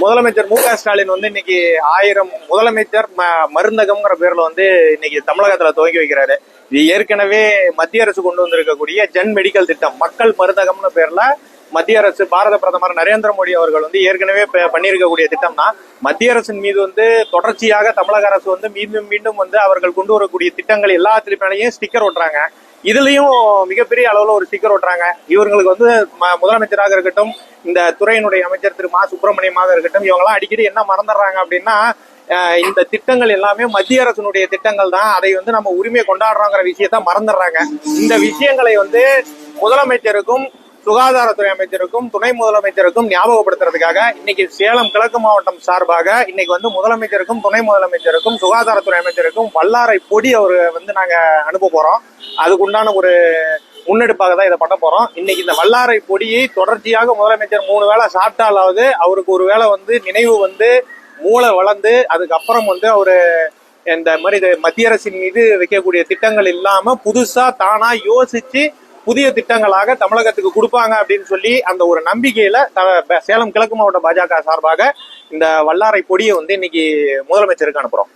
முதலமைச்சர் மு க ஸ்டாலின் வந்து இன்னைக்கு ஆயிரம் முதலமைச்சர் ம- மருந்தகம்ங்கிற பேர்ல வந்து இன்னைக்கு தமிழகத்துல துவங்கி வைக்கிறாரு. இது ஏற்கனவே மத்திய அரசு கொண்டு வந்திருக்கக்கூடிய ஜென் மெடிக்கல் திட்டம் மக்கள் மருந்தகம்னு பேர்ல மத்திய அரசு பாரத பிரதமர் நரேந்திர மோடி அவர்கள் வந்து ஏற்கனவே பண்ணியிருக்கக்கூடிய திட்டம் தான். மத்திய அரசின் மீது வந்து தொடர்ச்சியாக தமிழக அரசு வந்து மீண்டும் மீண்டும் வந்து அவர்கள் கொண்டு வரக்கூடிய திட்டங்கள் எல்லாத்திலையும் ஸ்டிக்கர் ஓட்டுறாங்க இதுலயும் மிகப்பெரிய அளவுல ஒரு ஸ்டிக்கர் ஒட்டுறாங்க. இவங்களுக்கு வந்து ம- முதலமைச்சராக இருக்கட்டும் இந்த துறையினுடைய அமைச்சர் திரு மா. சுப்பிரமணியமாக இருக்கட்டும் இவங்கெல்லாம் அடிக்கடி என்ன மறந்துடுறாங்க அப்படின்னா இந்த திட்டங்கள் எல்லாமே மத்திய அரசினுடைய திட்டங்கள் தான். அதை வந்து நம்ம உரிமையை கொண்டாடுறோங்கிற விஷயத்த மறந்துடுறாங்க. இந்த விஷயங்களை வந்து முதலமைச்சருக்கும் சுகாதாரத்துறை அமைச்சருக்கும் துணை முதலமைச்சருக்கும் ஞாபகப்படுத்துறதுக்காக இன்னைக்கு சேலம் கிழக்கு மாவட்டம் சார்பாக இன்னைக்கு வந்து முதலமைச்சருக்கும் துணை முதலமைச்சருக்கும் சுகாதாரத்துறை அமைச்சருக்கும் வல்லாரை பொடி அவர் வந்து நாங்க அனுப்ப போறோம். அதுக்குண்டான ஒரு முன்னெடுப்பாக தான் இதை பண்ண போறோம். இன்னைக்கு இந்த வல்லாரை பொடியை தொடர்ச்சியாக முதலமைச்சர் மூணு வேளை சாப்பிட்டாலாவது அவருக்கு ஒரு வேளை வந்து நினைவு வந்து மூளை வளர்ந்து அதுக்கப்புறம் வந்து அவரு இந்த மாதிரி இது மத்திய அரசின் மீது வைக்கக்கூடிய திட்டங்கள் இல்லாம புதுசா தானா யோசிச்சு புதிய திட்டங்களாக தமிழகத்துக்கு கொடுப்பாங்க அப்படின்னு சொல்லி அந்த ஒரு நம்பிக்கையில த- சேலம் கிழக்கு மாவட்ட பாஜக சார்பாக இந்த வல்லாரை பொடியை வந்து இன்னைக்கு முதலமைச்சருக்கு அனுப்புறோம்.